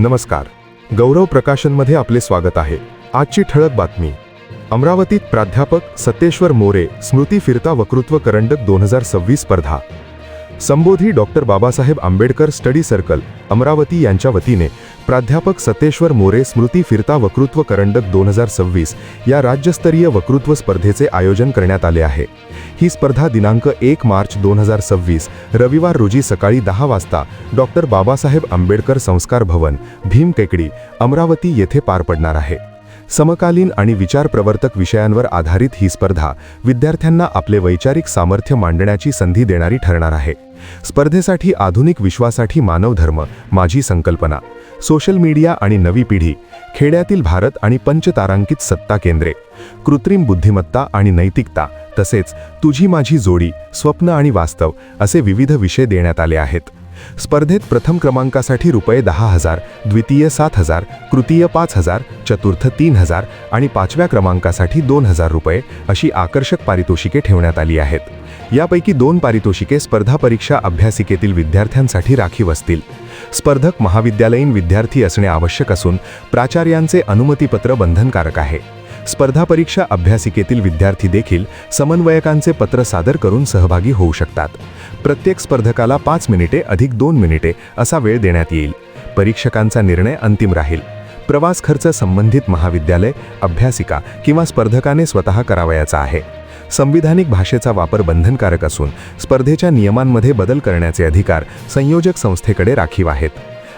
नमस्कार. गौरव प्रकाशनमध्ये आपले स्वागत आहे. आजची ठळक बातमी. अमरावतीत प्राध्यापक सतेश्वर मोरे स्मृती फिरता वक्तृत्व करंडक दोन हजार सव्वीस स्पर्धा. Sambodhi doctor Babasaheb Ambedkar study circle Amravati यांच्या वतीने प्राध्यापक सतेश्वर मोरे स्मृती फिरता वक्तृत्व करंडक दोन हजार सव्वीस या राज्यस्तरीय वक्तृत्व स्पर्धेचे आयोजन करण्यात आले आहे. ही स्पर्धा दिनांक एक मार्च दोन हजार सव्वीस रविवार रोजी सकाळी दहा वाजता डॉक्टर बाबासाहेब आंबेडकर संस्कार भवन भीम केकडी अमरावती येथे पार पडणार आहे. समकालीन आणि विचारप्रवर्तक विषयांवर आधारित ही स्पर्धा विद्यार्थ्यांना आपले वैचारिक सामर्थ्य मांडण्याची संधी देणारी ठरणार आहे. स्पर्धेसाठी आधुनिक विश्वासाठी मानवधर्म माझी संकल्पना सोशल मीडिया आणि नवी पिढी खेड्यातील भारत आणि पंचतारांकित सत्ता केंद्रे कृत्रिम बुद्धिमत्ता आणि नैतिकता तसेच तुझी माझी जोडी स्वप्न आणि वास्तव असे विविध विषय देण्यात आले आहेत. स्पर्धेत प्रथम क्रमांकासाठी रुपये दहा हजार द्वितीय सात हजार तृतीय पाच हजार चतुर्थ तीन हजार आणि पाचव्या क्रमांकासाठी दोन हजार रुपये अशी आकर्षक पारितोषिके ठेवण्यात आली आहेत. यापैकी दोन पारितोषिके स्पर्धा परीक्षा अभ्यासिकेतील विद्यार्थ्यांसाठी राखीव असतील. स्पर्धक महाविद्यालयीन विद्यार्थी असणे आवश्यक असून प्राचार्यांचे अनुमतीपत्र बंधनकारक आहे. स्पर्धा परीक्षा अभ्यासिकेतील विद्यार्थी देखील समन्वयकांचे पत्र सादर करून सहभागी होऊ शकतात. प्रत्येक स्पर्धकाला पाच मिनिटे अधिक दोन मिनिटे असा वेळ देण्यात येईल. परीक्षकांचा निर्णय अंतिम राहील. प्रवास खर्च संबंधित महाविद्यालय अभ्यासिका किंवा स्पर्धकाने स्वतः करावयाचा आहे. संविधानिक भाषेचा वापर बंधनकारक असून स्पर्धेच्या नियमांमध्ये बदल करण्याचे अधिकार संयोजक संस्थेकडे राखीव आहेत.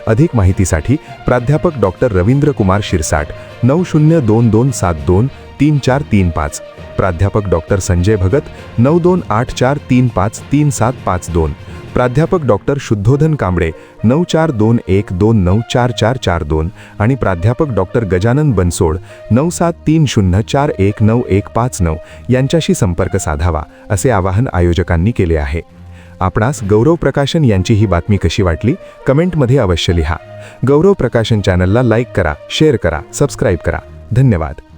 अधिक माहितीसाठी प्राध्यापक डॉक्टर रवींद्र कुमार शिरसाट नऊ शून्य दोन दोन सात दोन तीन चार तीन पाच. प्राध्यापक डॉक्टर संजय भगत नऊ दोन आठ चार तीन पाच तीन सात पाच दोन. प्राध्यापक डॉक्टर शुद्धोधन कांबळे नऊ चार दोन एक दोन नऊ चार चार चार दोन. आणि प्राध्यापक डॉक्टर गजानन बनसोड नऊ सात तीन शून्य चार एक नऊ एक पाच नऊ यांच्याशी संपर्क साधावा असे आवाहन आयोजकांनी केले आहे. आपणास गौरव प्रकाशन यांची ही बातमी कशी वाटली कमेंटमध्ये अवश्य लिहा. गौरव प्रकाशन चॅनलला लाईक करा शेअर करा सबस्क्राईब करा. धन्यवाद.